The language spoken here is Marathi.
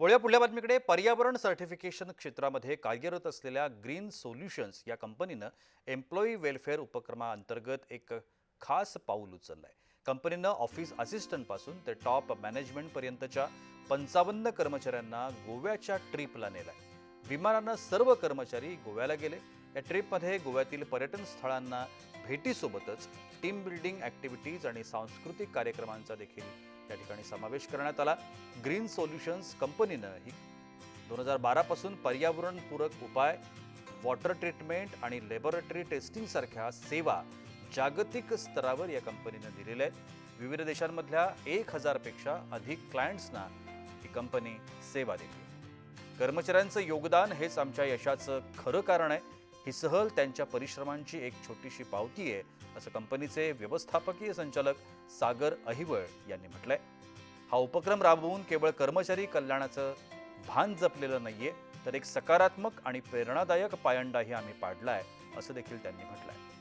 वळूया पुढल्या बातमीकडे. पर्यावरण सर्टिफिकेशन क्षेत्रामध्ये कार्यरत असलेल्या ग्रीन सोल्युशन्स या कंपनीनं एम्प्लॉई वेलफेअर उपक्रमाअंतर्गत एक खास पाऊल उचललं आहे कंपनीनं ऑफिस असिस्टंटपासून ते टॉप मॅनेजमेंटपर्यंतच्या पंचावन्न कर्मचाऱ्यांना गोव्याच्या ट्रिपला नेलाय. विमानानं सर्व कर्मचारी गोव्याला गेले. या ट्रिपमध्ये गोव्यातील पर्यटन स्थळांना भेटीसोबतच टीम बिल्डिंग ॲक्टिव्हिटीज आणि सांस्कृतिक कार्यक्रमांचा देखील त्या ठिकाणी समावेश करण्यात आला. ग्रीन सोल्युशन्स कंपनीनं ही दोन हजार बारापासून पर्यावरणपूरक उपाय वॉटर ट्रीटमेंट आणि लॅबोरेटरी टेस्टिंग सारख्या सेवा जागतिक स्तरावर या कंपनीनं दिलेल्या आहेत. विविध देशांमधल्या एक हजारपेक्षा अधिक क्लायंट्सना ही कंपनी सेवा देते. कर्मचाऱ्यांचं योगदान हेच आमच्या यशाचं खरं कारण आहे. ही सहल त्यांच्या परिश्रमांची एक छोटीशी पावती आहे असं कंपनीचे व्यवस्थापकीय संचालक सागर अहिवळ यांनी म्हटलंय. हा उपक्रम राबवून केवळ कर्मचारी कल्याणाचं भान जपलेलं नाहीये तर एक सकारात्मक आणि प्रेरणादायक पायंडाही आम्ही पाडलाय असं देखील त्यांनी म्हटलंय.